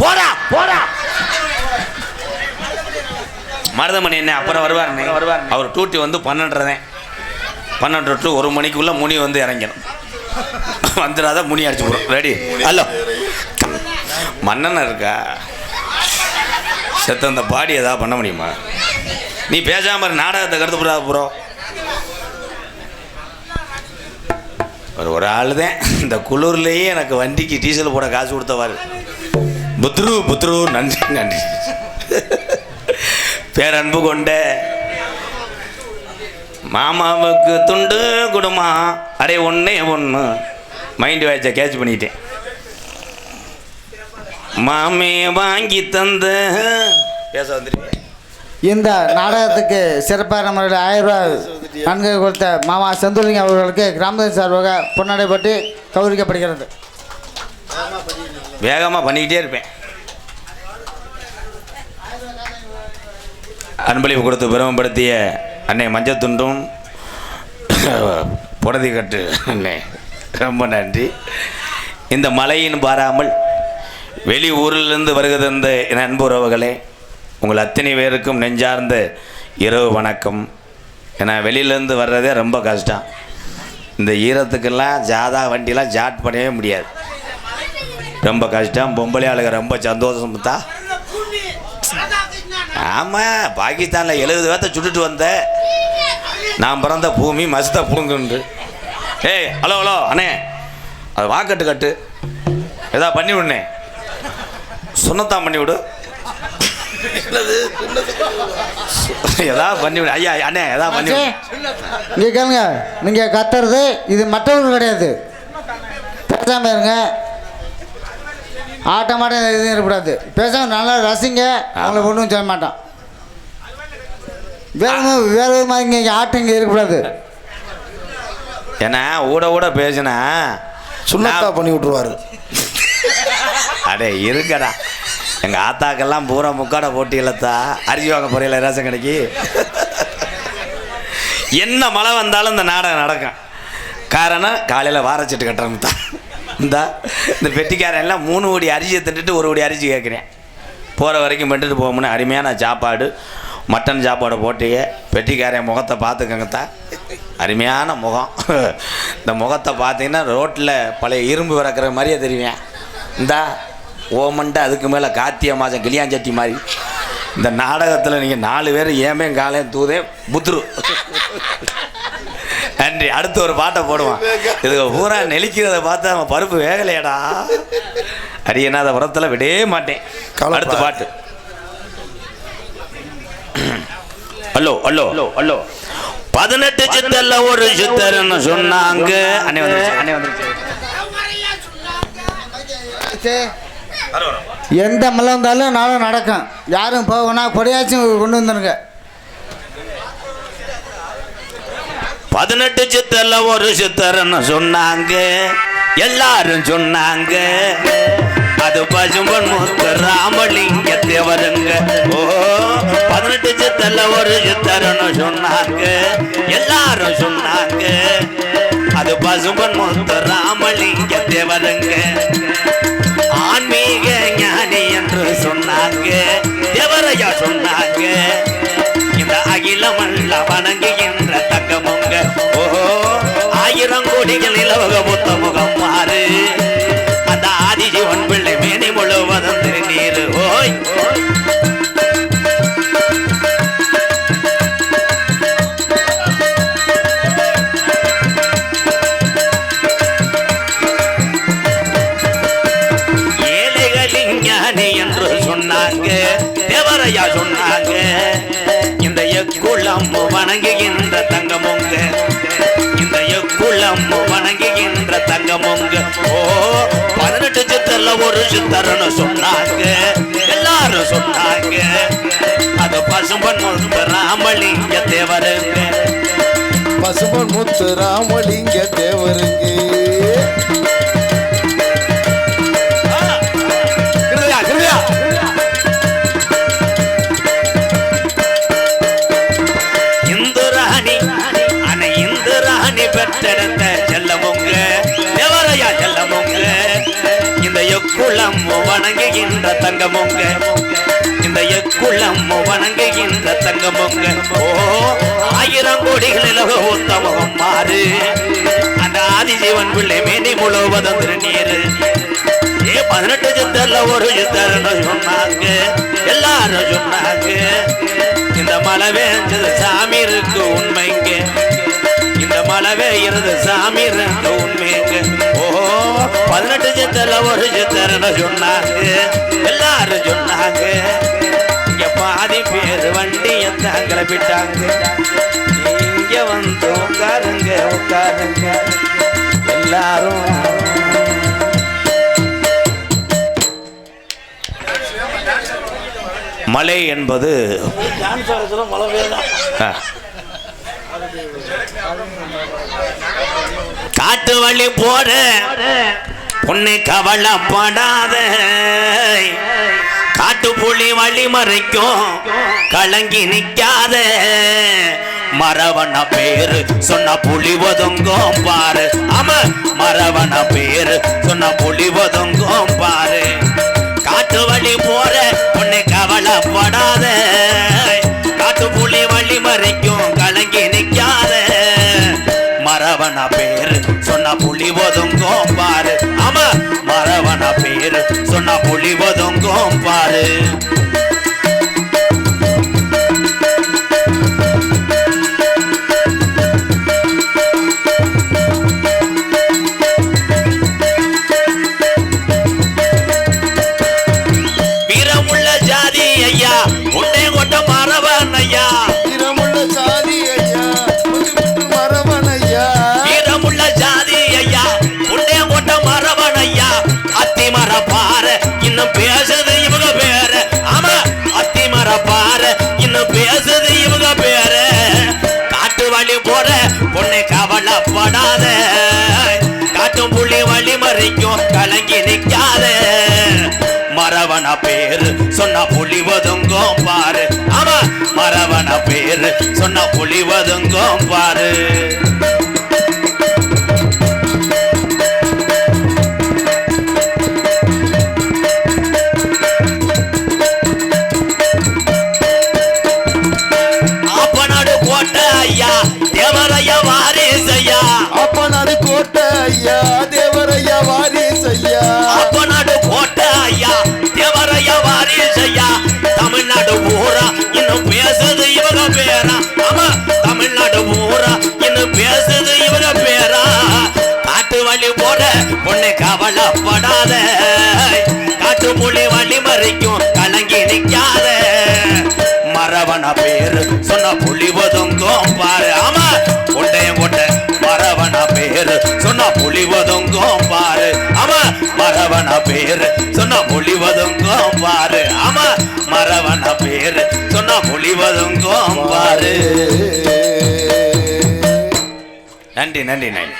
போடா போடா. மருதமணி என்ன அப்புறம் வருவார் வருவார் அவர் டூட்டி வந்து பன்னெண்டரை பன்னெண்டு டு ஒரு மணிக்குள்ள முனி வந்து இறங்கிடும் வந்துடாத முனி அடிச்சு போடும். ரெடி ஹலோ மன்னன் இருக்கா? செத்த அந்த பாடி ஏதாவது பண்ண முடியுமா? நீ பேசாம இரு, நாடகத்தை கருத்து போடாத ப்ரோ. ஒரு ஒரு ஆள் தான் இந்த குளிர்லேயே எனக்கு வண்டிக்கு டீசல் போட காசு கொடுத்தவாரு புத்ரு புத்ரு நன்றி நன்றி. பேரன்பு கொண்ட மாமாவுக்கு துண்டு குடுமா. அடே ஒன்றே ஒன்று மைண்ட் வாய்ச்ச கேட்ச் பண்ணிட்டேன். மாமே வாங்கி தந்த பேச வந்துருக்கேன் இந்த நாடகத்துக்கு சிறப்பான முறையில் ஆயிரம் ரூபாய் நன்கொடை கொடுத்த மாமா செந்துலிங்க அவர்களுக்கு கிராமத்தின் சார்பாக பொன்னடைப்பட்டு கௌரவிக்கப்படுகிறது. வேகமாக பண்ணிக்கிட்டே இருப்பேன். அன்பளிப்பு கொடுத்து பெருமைப்படுத்திய அன்னை மஞ்சள் துண்டும் புடதி கட்டு அன்னை ரொம்ப நன்றி. இந்த மழையின் பாராமல் வெளி ஊரிலிருந்து வருகிறது இந்த என் அன்பு உறவுகளே உங்கள் அத்தனை பேருக்கும் நெஞ்சார்ந்த இரவு வணக்கம். ஏன்னா வெளியிலேருந்து வர்றதே ரொம்ப கஷ்டம். இந்த ஈரத்துக்கெல்லாம் ஜாதா வண்டிலாம் ஜாட் பண்ணவே முடியாது. ரொம்ப கஷ்டம். பொம்பளை ஆளுங்க ரொம்ப சந்தோஷம் தான் ஆமாம் பாகிஸ்தானில் எழுபது பேர்த்த சுட்டுட்டு வந்த. நான் பிறந்த பூமி மஸ்த புடுங்குண்டு ஏய் ஹலோ ஹலோ அண்ணே. அது வாக்கட்டு கட்டு. ஏதா பண்ணி விடுனே சுண்ணத்தான் பண்ணி விடு எதா பண்ணி ஐயா அண்ணே எதா பண்ணி இங்கே கேளுங்க. நீங்கள் கத்துறது இது மற்றவர்கள் கிடையாது. பேசாமல் இருங்க. ஆட்டம் மாட்டம் எதுவும் இருக்கக்கூடாது. பேசாமல் நல்லா ரசிங்க. அவங்கள ஒன்றும் சொல்ல மாட்டோம் வேற வேற மாதிரி இங்கே ஆட்டம் இங்கே இருக்கக்கூடாது. ஏன்னா ஊட ஊட பேசினா சுண்ணத்தா பண்ணி விட்டுருவாரு. அடே இருக்கடா எங்கள் ஆத்தாக்கெல்லாம் பூரா முக்காடை போட்டி இல்லத்தா அரிசி வாங்க போறையில் ரேஷன் கடைக்கு? என்ன மழை வந்தாலும் இந்த நாடகம் நடக்கும். காரணம் காலையில் வாரச்சிட்டு கட்டுறோம் தான் இந்தா இந்த பெட்டிக்காரன் எல்லாம் மூணு கோடி அரிசியை தின்னுட்டு ஒரு கோடி அரிசி கேட்குறேன். போகிற வரைக்கும் பண்ணிட்டு போகணும்னு அருமையான சாப்பாடு மட்டன் சாப்பாடு போட்டிய. பெட்டிக்காரன் முகத்தை பார்த்துக்கங்கத்தா. அருமையான முகம். இந்த முகத்தை பார்த்தீங்கன்னா ரோட்டில் பழைய இரும்பு விறக்கிற மாதிரியே தெரிவேன் இந்தா ஓமன்ட்டு அதுக்கு மேலே கார்த்திகை மாதம் கிளியாஞ்சட்டி மாதிரி. இந்த நாடகத்தில் நீங்கள் நாலு பேர் ஏமே காலையும் தூதே புத்ரு. நன்றி. அடுத்து ஒரு பாட்டை போடுவான் இதுக்கு பூரா நெளிக்கிறத பார்த்து அவன் பருப்பு வேகலையடா. அரியனாத புறத்தில் விடவே மாட்டேன். அடுத்த பாட்டு. Hello hello. Hello hello. பதினெட்டு சித்தல்ல ஒரு சித்தர்னு சொன்னாங்க. அண்ணே வந்துருச்சு அண்ணே வந்துருச்சு. எந்த மலை வந்தாலும் நானும் நடக்கும். யாரும் போகணும்னா கொடியாச்சும் கொண்டு வந்துருங்க. பதினெட்டு சித்தல்ல ஒரு சித்தர்னு சொன்னாங்க. எல்லாரும் சொன்னாங்க. அது பசும்பன் முத்து ராமலிங்க தேவருங்க. ஓ பதினெட்டு சித்தல்ல ஒரு சித்தர்னு சொன்னாங்க. எல்லாரும் சொன்னாங்க. அது பசும்பன் முத்து ராமலிங்க தேவருங்க. சொன்னாங்க. தேவரையா சொன்னாங்க? இந்த அகிலமல்ல வணங்குகின்ற தங்கமுங்க. ஓஹோ ஆயிரம் கோடிகள் இலவக புத்த முகம் மாறு. அந்த ஆதிஜீவன் பிள்ளை மேனி முழுவதும் திருநீர் ஓய். என்று சொன்ன சொன்னாங்க தேவரையா சொன்னாங்க. இந்த எக்குளம் வணங்குகின்ற தங்கமுங்க. இந்த எக்குளம் வணங்குகின்ற தங்கமுங்க. ஓ பதினெட்டு சித்தர்ல ஒரு சித்தர்னு சொன்னாங்க. எல்லாரும் சொன்னாங்க. அது பசும்பன் முத்து ராமலிங்க தேவருங்க. பசும்பன் முத்து ராமலிங்க தேவருங்க. தங்கமுங்க. இந்த எக்குளம் வணங்குகின்ற தங்கமுங்க. ஓ ஆயிரம் கோடிகளில் உத்தமகம் மாறு. அந்த ஆதிஜீவன் பிள்ளை மேனி முழுவதும் திருநீர் ஏ பதினெட்டு சித்தர்ல ஒரு சித்தர்னு சொன்னாங்க. எல்லாரும் சொன்னாங்க. இந்த மழை வேஞ்சது சாமி இருக்கு உண்மைங்க. மழை பெய்யறது சாமி இருக்கு உண்மைங்க. ஓ பதினெட்டு சித்தர்ல ஒரு சித்தர்னு சொன்னாங்க. எல்லாரும் சொன்னாங்க. இங்க பாதி பேர் வண்டி எந்த கிளப்பிட்டாங்க இங்க வந்து உட்காருங்க உட்காருங்க. எல்லாரும் மலை என்பது ஆ. காட்டு வழி போற பொண்ணு கவலைப்படாத. காட்டு புலி வழி மறைக்கும் கலங்கி நிக்காத. மரவன பேரு சொன்ன புலி ஒதுங்கும் பாரு. ஆமா மரவன பேரு சொன்ன புலி ஒதுங்கும் பாரு. காட்டு வழி போற பொண்ணு கவலைப்படாத. காட்டு புலி வழி மறைக்கும் மரவன பேரு சொன்ன புலி ஒதுங்கும் பாரு. ஆமா மரவன பேரு சொன்ன புலி ஒதுங்கும் பாரு. பொண்ணு கவலைப்படாத. காட்டும் புள்ளி வழி மறைக்கும் கலங்கி நிற்காத மரவன பேர் சொன்ன புலி ஒதுங்கும் பாரு. ஆமா மரவன பேர் சொன்ன புலி ஒதுங்கும் பாரு. வழி போல பொண்ணு கவலைப்படாத. காட்டு புலி வழி மறைக்கும் கலங்கி நிற்காத மரவன பேரு சொன்ன புலி ஒதுங்கும் பாரு. ஆமா கொண்டையும் கொண்ட மரவன பேரு சொன்ன புலி ஒதுங்கும் பாரு. ஆமா மரவன பேரு சொன்ன புலி ஒதுங்கும் பாரு. ஆமா மரவன பேரு சொன்ன புலி ஒதுங்கும் பாரு. நன்றி நன்றி நன்றி.